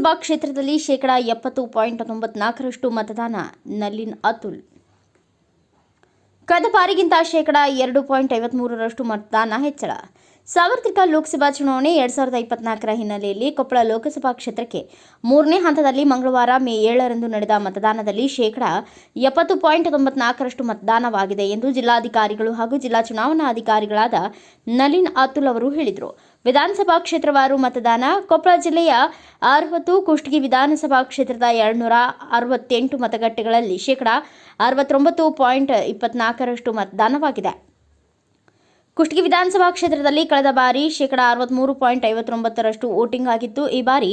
ವಿಧಾನಸಭಾ ಕ್ಷೇತ್ರದಲ್ಲಿ ಶೇಕಡಾ ಎಪ್ಪತ್ತು ಪಾಯಿಂಟ್ ತೊಂಬತ್ನಾಲ್ಕರಷ್ಟು ಮತದಾನ ನಲಿನ್ ಅತುಲ್. ಕಳೆದ ಬಾರಿಗಿಂತ ಶೇಕಡಾ ಎರಡು ಪಾಯಿಂಟ್ ಐವತ್ಮೂರರಷ್ಟು ಮತದಾನ ಹೆಚ್ಚಳ. ಸಾರ್ವತ್ರಿಕ ಲೋಕಸಭಾ ಚುನಾವಣೆ ಎರಡ್ ಸಾವಿರದ ಇಪ್ಪತ್ನಾಲ್ಕರ ಹಿನ್ನೆಲೆಯಲ್ಲಿ ಕೊಪ್ಪಳ ಲೋಕಸಭಾ ಕ್ಷೇತ್ರಕ್ಕೆ ಮೂರನೇ ಹಂತದಲ್ಲಿ ಮಂಗಳವಾರ ಮೇ ಏಳರಂದು ನಡೆದ ಮತದಾನದಲ್ಲಿ ಶೇಕಡಾ ಎಪ್ಪತ್ತು ಪಾಯಿಂಟ್ ತೊಂಬತ್ನಾಲ್ಕರಷ್ಟು ಮತದಾನವಾಗಿದೆ ಎಂದು ಜಿಲ್ಲಾಧಿಕಾರಿಗಳು ಹಾಗೂ ಜಿಲ್ಲಾ ಚುನಾವಣಾ ಅಧಿಕಾರಿಗಳಾದ ನಲಿನ್ ಅತುಲ್ ಅವರು ಹೇಳಿದರು. ವಿಧಾನಸಭಾ ಕ್ಷೇತ್ರವಾರು ಮತದಾನ ಕೊಪ್ಪಳ ಜಿಲ್ಲೆಯ ಅರವತ್ತು ಕುಷ್ಟಗಿ ವಿಧಾನಸಭಾ ಕ್ಷೇತ್ರದ ಎರಡುನೂರ ಅರವತ್ತೆಂಟು ಮತಗಟ್ಟೆಗಳಲ್ಲಿ ಶೇಕಡಾ ಅರವತ್ತೊಂಬತ್ತು ಪಾಯಿಂಟ್ ಇಪ್ಪತ್ನಾಲ್ಕರಷ್ಟು ಮತದಾನವಾಗಿದೆ. ಕುಷ್ಟಗಿ ವಿಧಾನಸಭಾ ಕ್ಷೇತ್ರದಲ್ಲಿ ಕಳೆದ ಬಾರಿ ಶೇಕಡ ಅರವತ್ತ್ಮೂರು ಪಾಯಿಂಟ್ ಐವತ್ತೊಂಬತ್ತರಷ್ಟು ವೋಟಿಂಗ್ ಆಗಿತ್ತು. ಈ ಬಾರಿ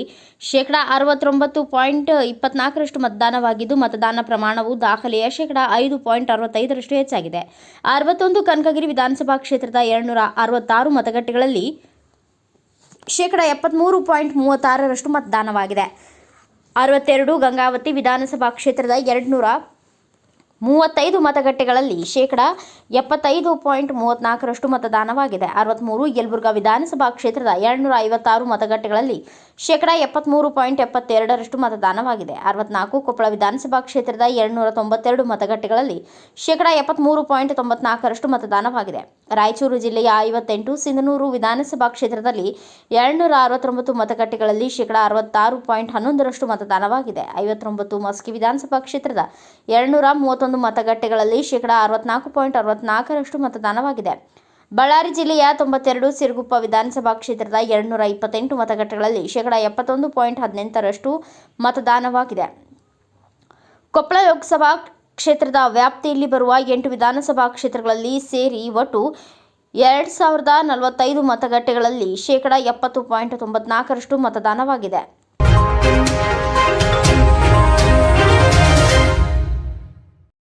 ಶೇಕಡಾ ಅರವತ್ತೊಂಬತ್ತು ಪಾಯಿಂಟ್ ಇಪ್ಪತ್ನಾಲ್ಕರಷ್ಟು ಮತದಾನವಾಗಿದ್ದು, ಮತದಾನ ಪ್ರಮಾಣವು ದಾಖಲೆಯ ಶೇಕಡ ಐದು ಪಾಯಿಂಟ್ ಅರವತ್ತೈದರಷ್ಟು ಹೆಚ್ಚಾಗಿದೆ. ಅರವತ್ತೊಂದು ಕನಕಗಿರಿ ವಿಧಾನಸಭಾ ಕ್ಷೇತ್ರದ ಎರಡುನೂರ ಅರವತ್ತಾರು ಮತಗಟ್ಟೆಗಳಲ್ಲಿ ಶೇಕಡಾ ಎಪ್ಪತ್ತ್ಮೂರು ಪಾಯಿಂಟ್ ಮೂವತ್ತಾರರಷ್ಟು ಮತದಾನವಾಗಿದೆ. ಅರವತ್ತೆರಡು ಗಂಗಾವತಿ ವಿಧಾನಸಭಾ ಕ್ಷೇತ್ರದ ಎರಡುನೂರ ಮೂವತ್ತೈದು ಮತಗಟ್ಟೆಗಳಲ್ಲಿ ಶೇಕಡಾ ಎಪ್ಪತ್ತೈದು ಪಾಯಿಂಟ್ ಮೂವತ್ತ್ನಾಲ್ಕರಷ್ಟು ಮತದಾನವಾಗಿದೆ. ಅರವತ್ತ್ಮೂರು ಯಲಬುರ್ಗಾ ವಿಧಾನಸಭಾ ಕ್ಷೇತ್ರದ ಎರಡುನೂರ ಐವತ್ತಾರು ಮತಗಟ್ಟೆಗಳಲ್ಲಿ ಶೇಕಡಾ ಎಪ್ಪತ್ತ್ಮೂರು ಪಾಯಿಂಟ್ ಎಪ್ಪತ್ತೆರಡರಷ್ಟು ಮತದಾನವಾಗಿದೆ. ಅರವತ್ನಾಲ್ಕು ಕೊಪ್ಪಳ ವಿಧಾನಸಭಾ ಕ್ಷೇತ್ರದ ಎರಡುನೂರ ತೊಂಬತ್ತೆರಡು ಮತಗಟ್ಟೆಗಳಲ್ಲಿ ಶೇಕಡ ಎಪ್ಪತ್ತ್ಮೂರು ಪಾಯಿಂಟ್ ತೊಂಬತ್ನಾಲ್ಕರಷ್ಟು ಮತದಾನವಾಗಿದೆ. ರಾಯಚೂರು ಜಿಲ್ಲೆಯ ಐವತ್ತೆಂಟು, ಸಿಂಧನೂರು ವಿಧಾನಸಭಾ ಕ್ಷೇತ್ರದಲ್ಲಿ ಎರಡುನೂರ ಅರವತ್ತೊಂಬತ್ತು ಮತಗಟ್ಟೆಗಳಲ್ಲಿ ಶೇಕಡಾ ಅರವತ್ತಾರು ಪಾಯಿಂಟ್ ಹನ್ನೊಂದರಷ್ಟು ಮತದಾನವಾಗಿದೆ. ಐವತ್ತೊಂಬತ್ತು ಮಸ್ಕಿ ವಿಧಾನಸಭಾ ಕ್ಷೇತ್ರದ ಎರಡುನೂರ ಮೂವತ್ತೊಂದು ಮತಗಟ್ಟೆಗಳಲ್ಲಿ ಶೇಕಡಾ ಅರವತ್ನಾಲ್ಕು ಪಾಯಿಂಟ್ ಅರವತ್ನಾಲ್ಕರಷ್ಟು ಮತದಾನವಾಗಿದೆ. ಬಳ್ಳಾರಿ ಜಿಲ್ಲೆಯ ತೊಂಬತ್ತೆರಡು ಸಿರುಗುಪ್ಪ ವಿಧಾನಸಭಾ ಕ್ಷೇತ್ರದ ಎರಡುನೂರ ಇಪ್ಪತ್ತೆಂಟು ಮತಗಟ್ಟೆಗಳಲ್ಲಿ ಶೇಕಡಾ ಎಪ್ಪತ್ತೊಂದು ಪಾಯಿಂಟ್ ಹದಿನೆಂಟರಷ್ಟು ಮತದಾನವಾಗಿದೆ. ಕೊಪ್ಪಳ ಲೋಕಸಭಾ ಕ್ಷೇತ್ರದ ವ್ಯಾಪ್ತಿಯಲ್ಲಿ ಬರುವ ಎಂಟು ವಿಧಾನಸಭಾ ಕ್ಷೇತ್ರಗಳಲ್ಲಿ ಸೇರಿ ಒಟ್ಟು ಎರಡು ಸಾವಿರದ ನಲವತ್ತೈದು ಮತಗಟ್ಟೆಗಳಲ್ಲಿ ಶೇಕಡಾ ಎಪ್ಪತ್ತು ಪಾಯಿಂಟ್ ತೊಂಬತ್ನಾಲ್ಕರಷ್ಟು ಮತದಾನವಾಗಿದೆ.